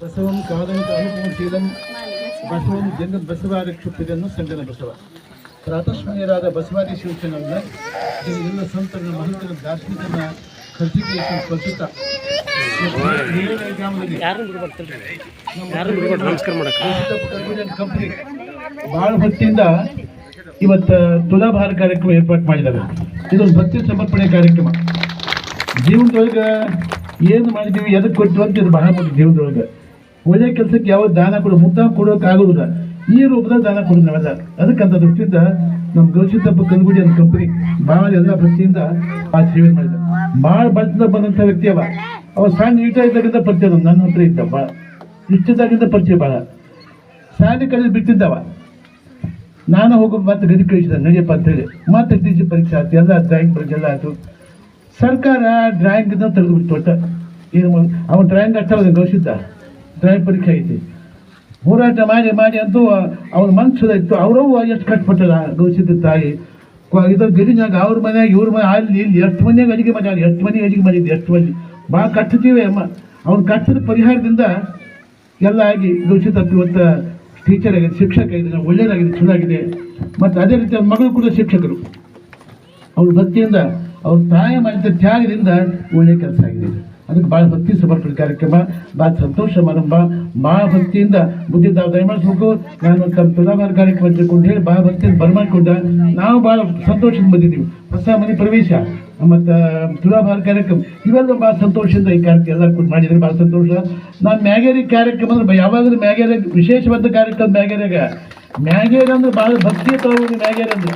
ಬಸವಂ ಕಾದಂತ ಅನುಪಮಶೀಲಂ ಬಸವಂ ಜನ ಬಸವಾರಕ್ಷಿಪಿದನ್ನು ಸಂಜನ ಬಸವ. ಪ್ರಾತಸ್ಮಯರಾದ ಬಸವಾದಿ ಶಿವಚನವನ್ನ ಎಲ್ಲ ಸಂತರ ಮಹಂತರ ದಾರ್ಶನಿಕನ ಖರ್ಚಿಗೆ ಸ್ವಚ್ಛತ ಗ್ರಾಮದಲ್ಲಿ ಕಂಪನಿ ಬಹಳ ಭಕ್ತಿಯಿಂದ ಇವತ್ತು ತುಲಾಭಾರ ಕಾರ್ಯಕ್ರಮ ಏರ್ಪಾಟ್ ಮಾಡಿದ್ದಾರೆ. ಇದೊಂದು ಭಕ್ತಿ ಸಮರ್ಪಣೆ ಕಾರ್ಯಕ್ರಮ. ಜೀವನದೊಳಗೆ ಏನು ಮಾಡಿದ್ದೀವಿ ಎದಕ್ಕೆ ಕೊಟ್ಟು ಅಂತ ಇದು ಬಹಳ ಮುಖ್ಯ ಜೀವನದೊಳಗೆ. ಒಳ್ಳೆ ಕೆಲಸಕ್ಕೆ ಯಾವ ದಾನ ಕೊಡೋ ಮುದ್ದ ಕೊಡೋಕೆ ಆಗೋದಿಲ್ಲ ಈ ರೂಪದ ದಾನ ಕೊಡೋದು ನಾವೆಲ್ಲ ಅದಕ್ಕಂತ ದೃಷ್ಟಿಯಿಂದ ನಮ್ಮ ಗೌಶಿತಪ್ಪ ಕಲ್ಗುಡಿ ಅಂತ ಕಂಪನಿ ಭಾಳ ಎಲ್ಲ ಭಕ್ತಿಯಿಂದ ಆ ಸೇವೆ ಮಾಡಿದ. ಭಾಳ ಬರ್ತದ ಬಂದಂಥ ವ್ಯಕ್ತಿ ಅವ. ಅವ ಸಣ್ಣ ನೀಟ ಇದ್ದಾಗಿಂದ ಪರಿಚಯ ನನ್ನ ಹತ್ರ ಇದ್ದ ಭಾಳ ಇಷ್ಟದಾಗಿಂದ ಪರಿಚಯ ಭಾಳ ಶಾಲೆ ಕಡೆ ಬಿಟ್ಟಿದ್ದವ. ನಾನು ಹೋಗೋ ಮತ್ತೆ ಗದಿ ಕಳಿಸಿದ. ನಡೆಯಪ್ಪ ಅಂತೇಳಿ ಮತ್ತೆ ಟಿ ಸಿ ಪರೀಕ್ಷೆ ಆಯ್ತು. ಎಲ್ಲ ಡ್ರಾಯಿಂಗ್ ಪರೀಕ್ಷೆ ಎಲ್ಲ ಆಯ್ತು. ಸರ್ಕಾರ ಡ್ರಾಯಿಂಗ್ ತೆಗೆದು ಬಿಟ್ಟು ಏನು ಅವನು ಡ್ರಾಯಿಂಗ್ ಅಷ್ಟೇ ಗೌಶಿದ್ದ ಡ್ರಾಯಿಂಗ್ ಪರೀಕ್ಷೆ ಐತಿ ಹೋರಾಟ ಮಾಡಿ ಮಾಡಿ ಅಂತೂ ಅವ್ರ ಮನಸ್ಸು ಇತ್ತು. ಅವರವು ಎಷ್ಟು ಕಷ್ಟಪಟ್ಟಲ್ಲ ಗೌಸಿದ್ದ ತಾಯಿ. ಇದು ಗಿರಿನಾಗ ಅವ್ರ ಮನೆಯಾಗ, ಇವ್ರ ಮನೆ ಅಲ್ಲಿ ಇಲ್ಲಿ ಎಷ್ಟು ಮನೆಯಾಗ ಅಡಿಗೆ ಮಾಡ್ಯಾರ? ಎಷ್ಟು ಮನೆ ಅಡಿಗೆ ಮಾಡಿದ್ದು ಎಷ್ಟು ಮಂದಿ? ಭಾಳ ಕಟ್ಟತೀವಿ ಅಮ್ಮ. ಅವ್ರ ಕಷ್ಟದ ಪರಿಹಾರದಿಂದ ಎಲ್ಲ ಆಗಿ ಗೌಶಿತಪ್ಪ ಇವತ್ತು ಟೀಚರ್ ಆಗಿದೆ, ಶಿಕ್ಷಕ ಆಗಿದೆ, ಒಳ್ಳೆಯದಾಗಿದೆ, ಚೆನ್ನಾಗಿದೆ. ಮತ್ತು ಅದೇ ರೀತಿ ಅವ್ರ ಮಗಳು ಕೂಡ ಶಿಕ್ಷಕರು. ಅವ್ರ ಭಕ್ತಿಯಿಂದ, ಅವ್ರ ತಾಯಿ ಮಾಡಿದ ತ್ಯಾಗದಿಂದ ಒಳ್ಳೆ ಕೆಲಸ ಆಗಿದೆ. ಅದಕ್ಕೆ ಭಾಳ ಭಕ್ತಿ ಸಮರ್ಪಣೆ ಕಾರ್ಯಕ್ರಮ ಭಾಳ ಸಂತೋಷ ಸಮಾರಂಭ ಭಾಳ ಭಕ್ತಿಯಿಂದ ತಾವು ದಯಮಾಡಿಸ್ಬೇಕು ನಾನು ತಮ್ಮ ತುಲಾಭಾರ ಕಾರ್ಯಕ್ರಮ ತಿಳ್ಕೊಂಡು ಹೇಳಿ ಭಾಳ ಭಕ್ತಿಯಿಂದ ಬರಮಾಡಿಕೊಂಡ ನಾವು ಭಾಳ ಸಂತೋಷದಿಂದ ಬಂದಿದ್ದೀವಿ. ಹೊಸ ಮನೆ ಪ್ರವೇಶ, ಮತ್ತು, ತುಲಾಭಾರ ಕಾರ್ಯಕ್ರಮ, ಇವೆಲ್ಲ ಭಾಳ ಸಂತೋಷದಿಂದ ಈ ಕಾರ್ಯಕ್ರಮ ಎಲ್ಲರೂ ಕೂಡ ಮಾಡಿದ್ರೆ ಭಾಳ ಸಂತೋಷ. ನಾನು ಮ್ಯಾಗೇರಿ ಕಾರ್ಯಕ್ರಮ ಅಂದ್ರೆ ಯಾವಾಗಲೂ ಮ್ಯಾಗೇರಿ ವಿಶೇಷವಾದ ಕಾರ್ಯಕ್ರಮ ಮ್ಯಾಗೇರಿಯಾಗ. ಮ್ಯಾಗೇರಿ ಅಂದ್ರೆ ಭಾಳ ಭಕ್ತಿ ತಗೊಂಡು ಮ್ಯಾಗೇರಿ ಅಂದ್ರೆ.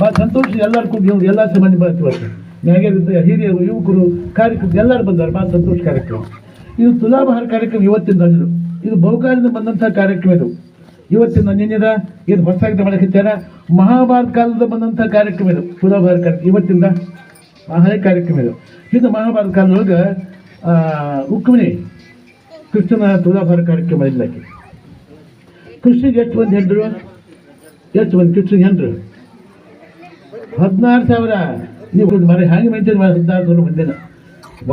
ಭಾಳ ಸಂತೋಷ ಎಲ್ಲರೂ ಕೂಡ ಎಲ್ಲ ಸಂಬಂಧ ಬರ್ತೀವತ್ತು ಮ್ಯಾಗೇರಿದ್ದ ಹಿರಿಯರು, ಯುವಕರು, ಕಾರ್ಯಕ್ರಮ ಎಲ್ಲರೂ ಬಂದರು. ಭಾಳ ಸಂತೋಷ ಕಾರ್ಯಕ್ರಮ. ಇದು ತುಲಾಭಾರ ಕಾರ್ಯಕ್ರಮ ಇವತ್ತಿಂದ ಅಂದರು ಇದು ಬಹುಕಾಲದಿಂದ ಬಂದಂಥ ಕಾರ್ಯಕ್ರಮ ಇದು. ಇವತ್ತಿನ ನಿನ್ನೆದ ಇದು ಹೊಸದಾಗಿ ಮಾಡಕತ್ತಾರ ಮಹಾಭಾರತ ಕಾಲದ ಬಂದಂಥ ಕಾರ್ಯಕ್ರಮ ಇದು. ತುಲಾಭಾರ ಕಾರ್ಯಕ್ರಮ. ಇವತ್ತಿಂದ ಹಳೆ ಕಾರ್ಯಕ್ರಮ ಇದು. ಇದು ಮಹಾಭಾರತ ಕಾಲದೊಳಗೆ ಉಕ್ಮಿಣಿ ಕೃಷ್ಣನ ತುಲಾಭಾರ ಕಾರ್ಯಕ್ರಮ ಇಲ್ಲಕ್ಕೆ ಕೃಷ್ಣಗೆ ಎಷ್ಟು ಮಂದಿ ಹೆಂಡ್ರು? ಎಷ್ಟು ಮಂದಿ ಕೃಷ್ಣಗೆ ಹೆಂಡ್ರು? ಹದಿನಾರು ಸಾವಿರ. ನೀವು ಮರ ಹಾಗೆ ಮೇಂಟೈನ್ ಮಾಡಿ ಹದಿನಾರು ಸಾವಿರ ಮಂದಿನ.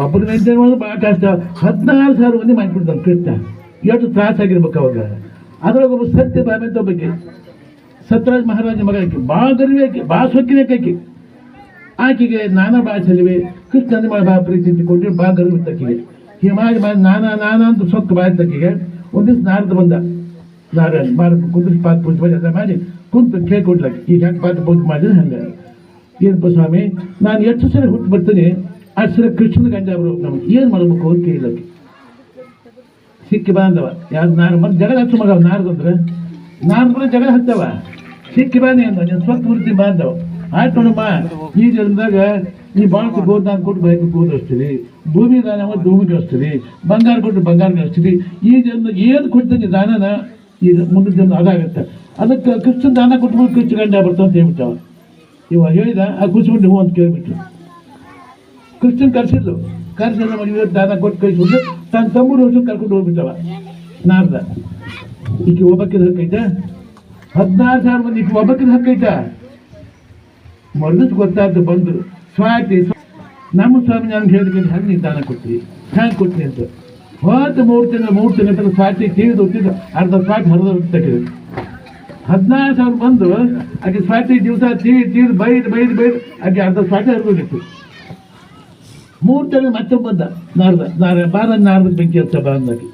ಒಬ್ಬರು ಮೇಂಟೈನ್ ಮಾಡೋದು ಭಾಳ ಕಷ್ಟ. ಹದಿನಾರು ಸಾವಿರ ಮಂದಿ ಮಾಡಿಬಿಡ್ತಾನೆ ಕೃತ್ಯ. ಎಷ್ಟು ತ್ರಾಸಾಗಿರ್ಬೇಕು ಅವಾಗ. ಅದ್ರಾಗ ಒಬ್ಬ ಸತ್ಯ ಭಾಮೆ ಬಗ್ಗೆ ಸತ್ಯರಾಜ ಮಹಾರಾಜ ಮಗ ಆಕೆ. ಭಾಳ ಗರಿವೆ ಆಕೆ. ಭಾಳ ಸೊಕ್ಕಿನ ಆಕೆ ಆಕೆಗೆ ನಾನಾ ಭಾಳ ಚೆಲುವೆ ಕೃಷ್ಣನ ಮಾಡಿ ಭಾಳ ಪ್ರೀತಿ ಕೊಟ್ಟು ಭಾಳ ಗರ್ವ ಇತ್ತು ಆಕೆಗೆ. ಹೀಗೆ ಮಾಡಿ ಮಾಡಿ ನಾನಾ ನಾನಾ ಅಂತ ಸೊಕ್ಕು ತಕ್ಕಿಗೆ ಆಕೆಗೆ. ಒಂದು ದಿವ್ಸ ನಾರದ ಬಂದ. ನಾರಾಯಣ ಮಾಡ ಕುಂದ್ರಿಸಿ ಪಾತ್ರ ಪೂಜೆ ಮಾಡಿ ಮಾಡಿ ಕುಂತು ಕೇಳ್ಕೊಡ್ಲಕ್ಕೆ ಈಗ ಯಾಕೆ ಪಾತ್ರ ಪೂಜೆ ಮಾಡಿದ್ರೆ ಹಂಗೆ ಏನಪ್ಪ ಸ್ವಾಮಿ ನಾನು ಎಷ್ಟು ಸಲ ಹುಟ್ಟು ಬರ್ತೀನಿ, ಅಷ್ಟು ಸಲ ಕೃಷ್ಣನ ಗಂಜಾ ಅವರು ನಮಗೆ ಏನು ಮಾಡಬೇಕು ಅಂತ ಕೇಳಕ್ಕೆ ಸಿಕ್ಕಿ ಬಾಂಧವ ಯಾರು ನಾನು ಮತ್ತೆ ಜಗಳ ಹಚ್ಚು ಮಗ ನಾರದಂದ್ರೆ ನಾನು ಕೂಡ ಜಗಳ ಹತ್ತವ ಸಿಕ್ಕಿ ಬಾನೆ ಅಂದ ನೀನು ಸ್ವತ್ತು ಪೂರ್ತಿ ಬಾಂಧವ ಆಯ್ತು ನೋಡಮ್ಮ, ಈ ಜನ್ಮದಾಗ ಈ ಬಾಳಕ್ಕೆ ಗೋದಾನ ಕೊಟ್ಟು ಬೈಕ್ ಗೋದಿಸ್ತೀರಿ ಭೂಮಿ ದಾನ ಮಾಡಿ ಭೂಮಿ ಗಳಿಸ್ತೀರಿ ಬಂಗಾರ ಕೊಟ್ಟು ಬಂಗಾರ ಹಚ್ತೀರಿ ಈ ಜನ್ಮ ಏನು ಕೊಡ್ತೀನಿ ದಾನನ, ಈ ಮುಂದಿನ ಜನ್ಮ ಅದಾಗತ್ತೆ. ಅದಕ್ಕೆ ಕೃಷ್ಣ ದಾನ ಕೊಟ್ಬಿಟ್ಟು ಕೃಷ್ಣ ಗಂಡ ಬರ್ತಾವಂತ ಹೇಳ್ಬಿಟ್ಟವ. ಇವ ಹೇಳಿದ, ಆ ಕೂಸ್ಬಿಟ್ಟು ಹ್ಞೂ ಅಂತ ಕೇಳಿಬಿಟ್ರು. ಕೃಷ್ಣನ್ ಕರ್ಸಿದ್ಲು. ಕರ್ಸಿದ ಇವತ್ತು ದಾನ ಕೊಟ್ಟು ಕಳಿಸ್ಬಿಟ್ಟು ತನ್ನ ತಮ್ಮನ ವರ್ಷ ಕರ್ಕೊಂಡು ಹೋಗ್ಬಿಟ್ಟವ. ನಾರ್ದ. ಈಕೆ ಒಬ್ಬಕ್ಕಿದ ಹಕ್ಕೈತೆ ಹದಿನಾರು ಸಾವಿರ ಮಂದಿ ಈಕೆ ಒಬ್ಬಕ್ಕಿದ ಹಕ್ಕೈತ ಮರ್ದಸ್ ಗೊತ್ತಾದ್ದು ಬಂದರು ಸ್ವಾತಿ ನಮ್ಮ ಸ್ವಾಮಿ, ನಾನು ಹೇಳಿದ್ರೆ ಹಂಗೆ ನೀನು ದಾನ ಕೊಡ್ತೀವಿ ಹ್ಯಾಂಗೆ ಕೊಡ್ತೀನಿ ಅಂತ. ಹೊತ್ತು ಮೂರು ತಿಂಗಳು, ಮೂರು ತಿಂಗಳ ತನಕ ಸ್ವಾತಿ ತೀರಿದು ಹೋಗ್ತಿದ್ದು ಅರ್ಧ ಸ್ವಾತಿ ಹರಿದ ತೆಗೆದು. ಹದಿನಾರು ಸಾವಿರ ಬಂದು ಆಕೆ ಸ್ವಾತಿ ದಿವಸ ತೀರಿ ತೀರಿ, ಬೈದು ಬೈದು ಬೈದು, ಆಕೆ ಅರ್ಧ ಸ್ವಾತಿ ಹರಿದೋಗಿತ್ತು ಮೂರು ಜನ ಮತ್ತೆ ಬಂದ, ನಾರದ, ನಾರ, ಬಾರ ನಾರದ ಬೆಂಕಿ ಹಚ್ಚ ಬಂದಾಕಿ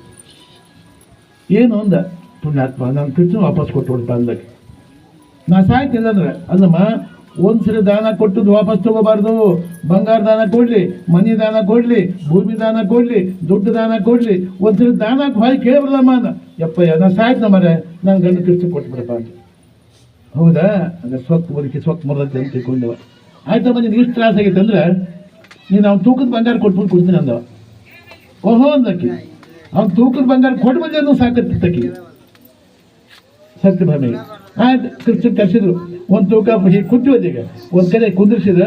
ಏನು ಅಂದ? ಪುಣ್ಯಾತ್ಮ ನಾನು ಕೃಷ್ಣ ವಾಪಸ್ ಕೊಟ್ಟು ಹೊಡ್ಪ ನಾ ಸಾಯ್ತಿಲ್ಲ ಅಂದ್ರೆ ಅಲ್ಲಮ್ಮ, ಒಂದ್ಸರಿ ದಾನ ಕೊಟ್ಟದ್ದು ವಾಪಸ್ ತಗೋಬಾರ್ದು. ಬಂಗಾರ ದಾನ ಕೊಡ್ಲಿ, ಮನಿ ದಾನ ಕೊಡ್ಲಿ, ಭೂಮಿ ದಾನ ಕೊಡ್ಲಿ, ದುಡ್ಡು ದಾನ ಕೊಡ್ಲಿ. ಒಂದ್ಸರಿ ದಾನ ಹೊಯ್ ಕೇಳಬಾರ್ದಮ್ಮ ಯಪ್ಪಯ್ಯ ನಾನು ಸಾಯ್ತು ಮರೆ ನಾನು ಗಂಡು ಕೃಷ್ಣ ಕೊಟ್ಬಿಡಪ್ಪ ಅಂತ. ಹೌದಾ? ಅಂದ್ರೆ ಸ್ವತ್ತು ಬದುಕಿ ಸ್ವತ್ತು ಮರದಂತೆ ಅಂತ ತಿಳ್ಕೊಂಡವ ಆಯ್ತಮ್ಮ ನಿನ್ಗೆ ಇಷ್ಟು ತ್ರಾಸ ಆಗೈತೆ ಅಂದ್ರೆ, ನೀನು ಅವ್ನು ತೂಕದ ಬಂಗಾರ ಕೊಟ್ಬಿಟ್ಟು ಕೊಡ್ತೀನಿ ಅಂದವ. ಓಹೋ ಅಂದಕ್ಕಿ ಅವ್ನು ತೂಕದ ಬಂಗಾರ ಕೊಟ್ಟು ಬಂದೆ ಅನ್ನೋ ಸಾಕತ್ತಕ್ಕಿ ಸತ್ಯಭಾಮಿ ಆಯ್ತು ಕೃಷ್ಣ ಕರ್ಸಿದ್ರು. ಒಂದು ತೂಕ ಹೀಗೆ ಕುಂತಿವತ್ತು ಈಗ. ಒಂದು ಕಡೆ ಕುಂದಿರ್ಸಿದ,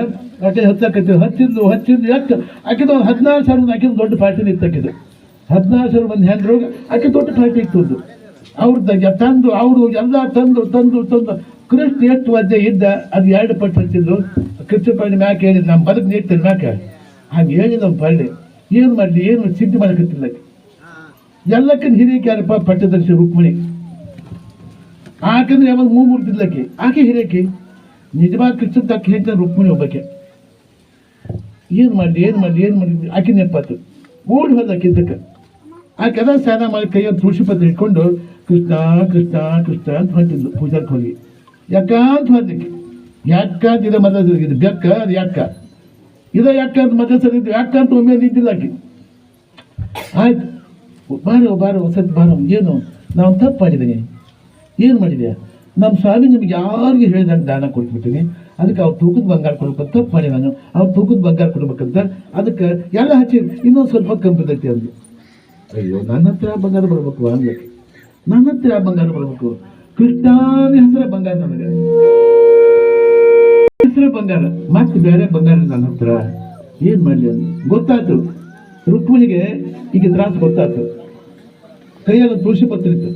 ಆಕೆ ಹತ್ತಕತ್ತಿದ್ರು ಹತ್ತಿದ್ದು ಹತ್ತಿದ್ದು ಎಷ್ಟು ಆಕಿದ ಒಂದು ಹದಿನಾರು ಸಾವಿರ ಆಕಿದ ದೊಡ್ಡ ಪಾರ್ಟಿ ನಿಂತಕ್ಕಿದ್ದು ಸಾವಿರ ಮಂದಿ ಹೆಂಡ್ರು ಆಕೆ ದೊಡ್ಡ ಪಾರ್ಟಿ ಇತ್ತು ಅವ್ರದ್ದು ತಂದು, ಅವರು ಎಲ್ಲ ತಂದು ತಂದು ತಂದು, ಕೃಷ್ಣ ಎಷ್ಟು ವದ್ದೆ ಇದ್ದ, ಅದು ಎರಡು ಪಟ್ಟು ಹಚ್ಚಿದ್ರು. ಕೃಷ್ಣ ಪಳ್ಳಿ ಮ್ಯಾಕೆ ಹೇಳಿದ್ ನಮ್ಮ ಬದುಕು ನೀಡ್ತೇನೆ ಮ್ಯಾಕೆ. ಹಂಗೆ ಹೇಳಿ ನಮ್ಮ ಪಳ್ಳಿ. ಏನು ಮಾಡಲಿ, ಏನು ಸಿದ್ಧ ಮಾಡಕತ್ತಿಲ್ಲ ಆಕೆ. ಎಲ್ಲಕ್ಕಿಂತ ಹಿರಿಯಕ್ಕೆ ಯಾರಪ್ಪ ಪಟ್ಟದರ್ಶಿ, ರುಕ್ಮಿಣಿ. ಆಕಂದ್ರೆ ಯಾವಾಗ ಮೂ ಮುರ್ತಿದ್ಲಕ್ಕೆ ಆಕೆ. ಹಿರಿಯಕ್ಕೆ ನಿಜವಾದ ಕೃಷ್ಣ ತಕ್ಕ ಹೇಳ್ತಾರೆ ರುಕ್ಮಿಣಿ ಒಬ್ಬಕ್ಕೆ ಏನು ಮಾಡಲಿ ಏನು ಮಾಡಲಿ ಏನು ಮಾಡಲಿ ಆಕೆ ನೆಪ್ಪತ್ತು ಓಡಿ ಹೋದ ಆಕಿದ್ದಕ್ಕೆ ಆಕೆ ಕೆಲ ಸ್ನಾನ ಮಾಡಿ ಕೈಯಲ್ಲಿ ತುಳಸಿ ಪತ್ರ ಇಟ್ಕೊಂಡು ಕೃಷ್ಣ ಕೃಷ್ಣ ಕೃಷ್ಣ ಅಂತ ಹೊಂಟಿದ್ಲು ಪೂಜಾಕ್ಕೆ ಹೋಗಿ ಯಾಕ ಅಂತ ಹೊಂದಕ್ಕೆ ಯಾಕ ಅಂತ ಇದ ಮದ ಇದು ಬೆಕ್ಕ ಅದು ಯಾಕ? ಇದ ಯಾಕ ಅಂತ ಮದ ಸರಿಗಿದ್ದು ಯಾಕ ಅಂತ ಒಮ್ಮೆ ನಿಂತಿಲ್ಲ ಆಕೆ. ಆಯ್ತು. ಬಾರೋ ಬಾರೋ ಸತ್ ಬಾರೋ, ಏನು? ನಾವು ತಪ್ಪು ಮಾಡಿದ್ದೀನಿ. ಏನು ಮಾಡಿದೆ ನಮ್ಮ ಸ್ವಾಮಿ ನಿಮ್ಗೆ ಯಾರಿಗೆ ಹೇಳಿದಂಗೆ ದಾನ ಕೊಟ್ಬಿಟ್ಟಿನಿ ಅದಕ್ಕೆ ಅವ್ರು ತೂಕದ ಬಂಗಾರ ಕೊಡ್ಬೇಕು ತಪ್ಪು ಮಾಡಿ ನಾನು. ಅವ್ರು ತೂಕದ ಬಂಗಾರ ಕೊಡ್ಬೇಕಂತ ಅದಕ್ಕೆ ಎಲ್ಲ ಹಚ್ಚಿ ಇನ್ನೊಂದು ಸ್ವಲ್ಪ ಕಂಬಿದೈತಿ ಅಂದ್ಲು ಅಯ್ಯೋ, ನನ್ನ ಹತ್ರ ಬಂಗಾರ ಬರ್ಬೇಕು ಅಂದ್ಲಕ್ಕೆ ನನ್ನ ಹತ್ರ ಬಂಗಾರ ಬರ್ಬೇಕು. ಕೃಷ್ಣನ ಹೆಸರ ಬಂಗಾರ ನನಗೆ. ಹೆಸರು ಬಂಗಾರ. ಮತ್ತೆ ಬೇರೆ ಬಂಗಾರ ನನ್ನ ಹತ್ರ. ಏನ್ ಮಾಡ್ಲಿ ಅಂತ? ಗೊತ್ತಾಯ್ತು. ರುಕ್ಮಿಣಿಗೆ ಈಗ ತ್ರಾಸ ಗೊತ್ತಾಯ್ತು. ಕೈಯಾಗ ತುಳಸಿ ಪತ್ರ ಇತ್ತು.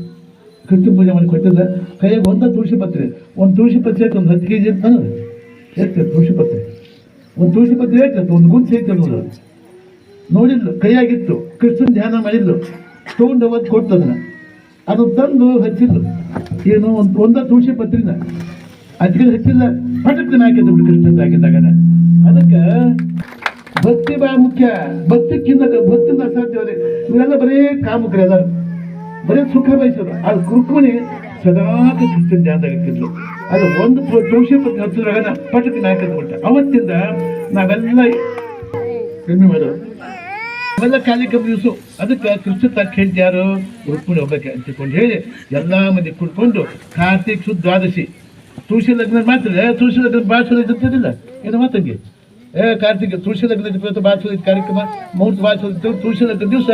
ಕೃಷ್ಣ ಪೂಜೆ ಮಾಡಿ ಕೊಟ್ಟಿದ್ದ. ಕೈಯಾಗ ಒಂದ ತುಳಸಿ ಪತ್ರೆ. ಒಂದು ತುಳಸಿ ಪತ್ರೆ ಒಂದು ಹತ್ತು ಕೆ ಜಿ ಅಂತ ಎಷ್ಟು ತುಳಸಿ ಪತ್ರೆ. ಒಂದು ತುಳಸಿ ಪತ್ರೆ ಆಯ್ತು ಒಂದು ಗುಂಚು ಐತೆ ನೋಡು. ನೋಡಿದ್ಲು ಕೈಯಾಗಿತ್ತು, ಕೃಷ್ಣನ್ ಧ್ಯಾನ ಮಾಡಿದ್ಲು, ತಗೊಂಡು ಅವತ್ತು ಕೊಟ್ಟು ಅದನ್ನ. ಅದು ತಂದು ಹಚ್ಚಿದ್ಲು. ಏನು ಒಂದು, ಒಂದ ತುಳಸಿ ಪತ್ರಿನ. ಅದಕ್ಕೆ ಹಚ್ಚಿಲ್ಲ ಪಟಕ್ನ ಹಾಕಿದ್ದು ಬಿಡು ಕೃಷ್ಣನ್ ಹಾಕಿದಾಗ ಅದಕ್ಕೆ ಭಕ್ತಿ ಬಹಳ ಮುಖ್ಯ ಭಕ್ತಿಕ್ಕಿಂತ ಭಕ್ತಿಯಿಂದ ಅಸಾಧ್ಯವರೇ ಇವೆಲ್ಲ ಬರೀ ಕಾಮುಕರು ಎಲ್ಲರೂ. ಬರೀ ಸುಖ ಬಯಸೋದು ಅದು ಕುರುಕುಮನಿ ಸದಾ ಕೃಷ್ಣನ್ ಧ್ಯಾನದಾಗ ಹಾಕಿದ್ಲು ಅದು ಒಂದು ತುಳಸಿ ಪತ್ರಿ ಹಚ್ಚಿದ್ರಾಗ ಪಟಕ್ನ ಹಾಕಿದ್ದು ಬಿಟ್ಟ. ಅವತ್ತಿಂದ ನಾವೆಲ್ಲ ಕಮ್ಮಿ ಮಾಡೋದು ಅವೆಲ್ಲ ಕಾರ್ಯಕ್ರಮ ದಿವಸ ಅದಕ್ಕೆ ಕೃಷ್ಣ ತಕ್ಕ ಹೆಂಡತಿ ಯಾರು ರುಕ್ಮಿಣಿ ಒಬ್ಬಕ್ಕೆ ಅಂತಕೊಂಡು ಹೇಳಿ ಎಲ್ಲ ಮಂದಿ ಕುಡ್ಕೊಂಡು ಕಾರ್ತಿಕ್ ಶುದ್ಧ ದ್ವಾದಶಿ ತುಳಸಿ ಲಗ್ನ ಮಾತ್ರ ತುಳಸಿ ಲಗ್ನ ಭಾಳ ಚಲೋ ಇದ್ದಿರ್ತಿಲ್ಲ ಏನು ಮಾತಂಗೆ. ಏ, ಕಾರ್ತಿಕ್, ತುಳಸಿ ಲಗ್ನ ಇವತ್ತು ಭಾಳ ಚಲೋ ಕಾರ್ಯಕ್ರಮ ಮುಹೂರ್ತ ಭಾಳ ಚಲೋ ಇತ್ತು ತುಳಸಿ ಲಗ್ನ ದಿವಸ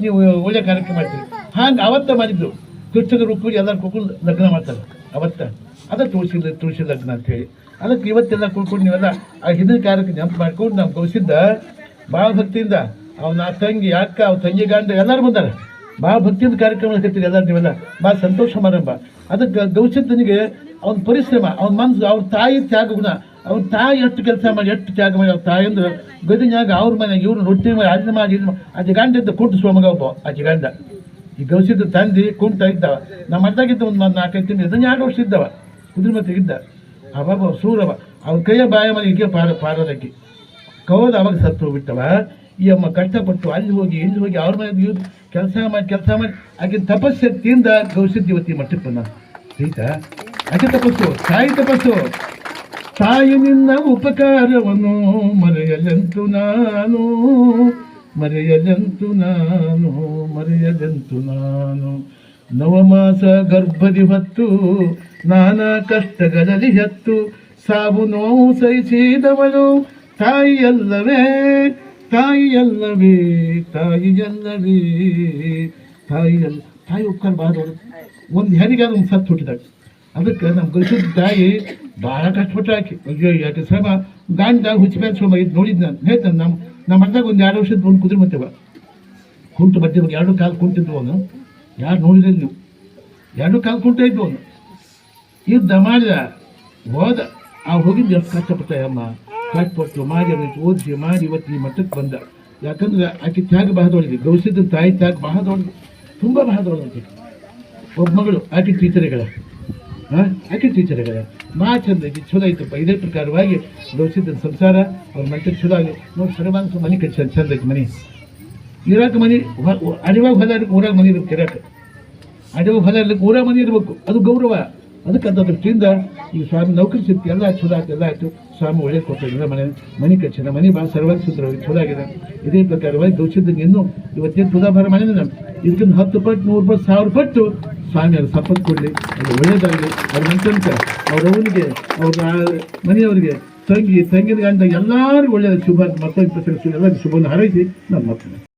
ನೀವು ಒಳ್ಳೆ ಕಾರ್ಯಕ್ರಮ ಮಾಡ್ತೀರಿ. ಹಾಂಗೆ ಅವತ್ತ ಮಾಡಿದ್ದು. ಕೃಷ್ಣನ ರುಕ್ಮಿಣಿ ಎಲ್ಲ ಕುಕ್ಕೊಂಡು ಲಗ್ನ ಮಾಡ್ತಾರೆ. ಅವತ್ತ. ಅದ ತುಳಸಿ ತುಳಸಿ ಲಗ್ನ ಅಂತ ಹೇಳಿ. ಅದಕ್ಕೆ ಇವತ್ತೆಲ್ಲ ಕುಡ್ಕೊಂಡು ನೀವೆಲ್ಲ ಆ ಹಿಂದಿನ ಕಾರ್ಯಕ್ಕೆ ನೆನಪು ಮಾಡ್ಕೊಂಡು ನಾವು ಕೌಸಿದ್ದ ಭಾಳ ಭಕ್ತಿಯಿಂದ ಅವನ ತಂಗಿ, ಅಕ್ಕ, ಅವ್ನ ತಂಗಿ ಗಂಡ ಎಲ್ಲರೂ ಬಂದಾರೆ. ಭಾಳ ಭಕ್ತಿಯಿಂದ ಕಾರ್ಯಕ್ರಮ ನಡೆಸ್ತೀರಿ ಎಲ್ಲರೂ ನೀವೆಲ್ಲ. ಭಾಳ ಸಂತೋಷ ಸಮಾರಂಭ ಅದಕ್ಕೆ ಗೌಸಿದ್ದನಿಗೆ ಅವನ ಪರಿಶ್ರಮ, ಅವ್ನ ಮನಸ್ಸು ಅವ್ರ ತಾಯಿ ತ್ಯಾಗ ಗುಣ. ಅವ್ರ ತಾಯಿ ಎಷ್ಟು ಕೆಲಸ ಮಾಡಿ, ಎಷ್ಟು ತ್ಯಾಗ ಮಾಡಿ ಅವ್ರ ತಾಯಿ ಅಂದ್ರೆ ಗದಿನ್ಯಾಗ, ಅವ್ರ ಮನೆಯಾಗ ಇವ್ರು ರೊಟ್ಟಿ ಮಾಡಿ ಅದನ್ನ ಮಾಡಿ ಆಚೆ ಗಂಡ ಇದ್ದ ಕುಂಟು ಸೋಮಗ ಒಬ್ಬ, ಆಚೆ ಗಂಡ. ಈ ಗೌಸಿದ್ದು ತಂದಿ ಕುಂಟ ಇದ್ದವ. ನಮ್ಮ ಅಡ್ಡಾಗಿದ್ದ ಒಂದು ನಾಲ್ಕೈದು ತಿಂಗಳು ಇದನ್ನ ಎರಡು ವರ್ಷ ಇದ್ದವ. ಕುದುರೆ ಇದ್ದ. ಅವಾಗ ಸೂರವ ಅವ್ರ ಕೈಯ ಬಾಯ ಮನೆ ಇದೆಯೋ ಪಾರ ಪಾರದಕ್ಕೆ ಕೌದ ಅವಾಗ ಸತ್ತು ಹೋಗ್ಬಿಟ್ಟವ. ಈ ಅಮ್ಮ ಕಷ್ಟಪಟ್ಟು ಅಲ್ಲಿ ಹೋಗಿ, ಇಲ್ಲಿ ಹೋಗಿ, ಅವ್ರ ಮನೆ ಕೆಲಸ ಮಾಡಿ ಕೆಲಸ ಮಾಡಿ, ಆಕಿನ ತಪಸ್ಸಕ್ತಿಯಿಂದ ಗೌಸಿದ್ದ ಇವತ್ತಿ ಮಟ್ಟಕ್ಕೆ ಬಂದ ಆಯ್ತಾ ಆಕೆ ತಪಸ್ಸು, ತಾಯಿ ತಪಸ್ಸು. ತಾಯಿ ನಿನ್ನ ಉಪಕಾರವನ್ನು ಮರೆಯಲೆಂತು ನಾನು ಮರೆಯಲೆಂತು ನಾನು ಮರೆಯಲೆಂತು ನಾನು. ನವಮಾಸ ಗರ್ಭದಿ ಹೊತ್ತು, ನಾನಾ ಕಷ್ಟಗಳಲ್ಲಿ ಹತ್ತು, ಸಾವು ನೋವು ಸಹಿಸಿದವಳು, ತಾಯಿಯಲ್ಲವೇ. ತಾಯಿಯಲ್ಲವೇ ತಾಯಿಯಲ್ಲವೇ, ತಾಯಿಯಲ್ಲ, ತಾಯಿ ಉಪ್ಕಾರ ಬಾದವಳು ಒಂದು ಹೆರಿಗಾದ ಒಂದು ಸತ್ತು ಹುಟ್ಟಿದಾಗ ಅದಕ್ಕೆ ನಮ್ಮ ಗಳಿಸಿದ ತಾಯಿ ಭಾಳ ಕಷ್ಟಪಟ್ಟು ಹಾಕಿ ಅಯ್ಯೋ ಯಾಕೆ ಶ್ರಮ. ಹುಚ್ಚಿ ಹುಚ್ಚಿಮೇಲೆ ಶ್ರಮ ಇದು ನೋಡಿದ್ದು ನಾನು. ಹೇಳ್ತಾನೆ ನಮ್ಮ ನಮ್ಮ ಅಂದಾಗ ಒಂದು ಎರಡು ವರ್ಷದ ಒಂದು ಕುದುರೆ ಮತ್ತೆವ. ಕುಂಟು ಬಗ್ಗೆ ಎರಡು ಕಾಲು ಕುಂಟಿದ್ದು ಅವನು. ಯಾರು ನೋಡಿದ್ರೆ ನೀವು? ಎರಡು ಕಾಲು ಕುಂಟ ಇದ್ದು ಅವನು. ಯುದ್ಧ ಮಾಡಿದ ಹೋದ. ಆ ಹೋಗಿದ್ದು ಎಷ್ಟು ಕಷ್ಟಪಟ್ಟ ಕಷ್ಟಪಟ್ಟು ಮಾಡಿ ಅವನಿಗೆ ಓದಿಸಿ ಮಾಡಿ ಇವತ್ತು ಈ ಮಟ್ಟಕ್ಕೆ ಬಂದ. ಯಾಕಂದ್ರೆ ಆಕೆ ತ್ಯಾಗ ಬಹದೊಳಗೆ ಗೌಸಿದ ತಾಯಿ ತ್ಯಾಗ ಬಹದೊಳಗೆ, ತುಂಬ ಬಹದೊಳಗೆ. ಒಬ್ಬ ಮಗಳು, ಆಕೆ ಟೀಚರ್ಗಳ. ಹಾಂ ಆಕೆ ಟೀಚರ್ಗಳ. ಮಾ ಚಂದ ಇದು ಚಲೋ ಐತಪ್ಪ. ಇದೇ ಪ್ರಕಾರವಾಗಿ ಗೌಸಿದ್ದ ಸಂಸಾರ, ಅವ್ರ ಮಟ್ಟಕ್ಕೆ ಚಲೋ ಆಗಿ. ನೋಡಿ ಸರಮಾನಸ ಮನೆ ಕಟ್ಟಿ ಚಂದ ಐತಿ ಮನೆ. ಇರಾಕ ಮನೆ ಅಡಿವಾಗ ಹೊಲ ಊರಾಗ ಮನೆ ಇರ್ಬೇಕು, ಇರಾಕ. ಅಡಿವಾಗ ಹೊಲ ಇರ್ಲಿಕ್ಕೆ ಊರಾಗ ಮನೆ ಇರಬೇಕು. ಅದು ಗೌರವ. ಅದಕ್ಕೆ ಅಂತ ದೃಷ್ಟಿಯಿಂದ ಈ ಸ್ವಾಮಿ ನೌಕರಿ ಸಿಕ್ತು ಎಲ್ಲ ಚಲೋ ಆಯ್ತು ಎಲ್ಲ ಆಯಿತು. ಸ್ವಾಮಿ ಒಳ್ಳೆ ಕೊಟ್ಟಿದ್ದ ಮನೆ ಮನೆ ಕಚ್ಚಿದ ಮನೆ ಭಾಳ ಸರ್ವಾಗಿ ಸುಂದರವಾಗಿ ಚಲೋ ಆಗಿದೆ ಇದೇ ಪ್ರಕಾರವಾಗಿ ಗೌಚಿದ್ದಂಗೆ ಇನ್ನೂ ಇವತ್ತೇನು ತುಲಾಭಾರ ಮಾಡಿದ್ರೆ ನಾನು ಇದಕ್ಕಿಂತ ಹತ್ತು ಪಟ್ಟು, ನೂರು ಪಟ್ಟು, ಸಾವಿರ ಪಟ್ಟು ಸ್ವಾಮಿ ಅದು ಸಂಪತ್ತು ಕೊಡಲಿ. ಅದು ಒಳ್ಳೇದಾಗಲಿ ಅವ್ರ ಮನಸ್ಸಂತ ಅವ್ರ ಅವ್ರ ಮನೆಯವರಿಗೆ, ತಂಗಿ, ತಂಗಿನ ಗಂಡ ಎಲ್ಲರಿಗೂ ಒಳ್ಳೆಯದು. ಶುಭ, ಮತ್ತೊಂದು ಎಲ್ಲರಿಗೂ ಶುಭವನ್ನು ಹಾರೈಸಿ. ನಾನು ಮಕ್ಕಳು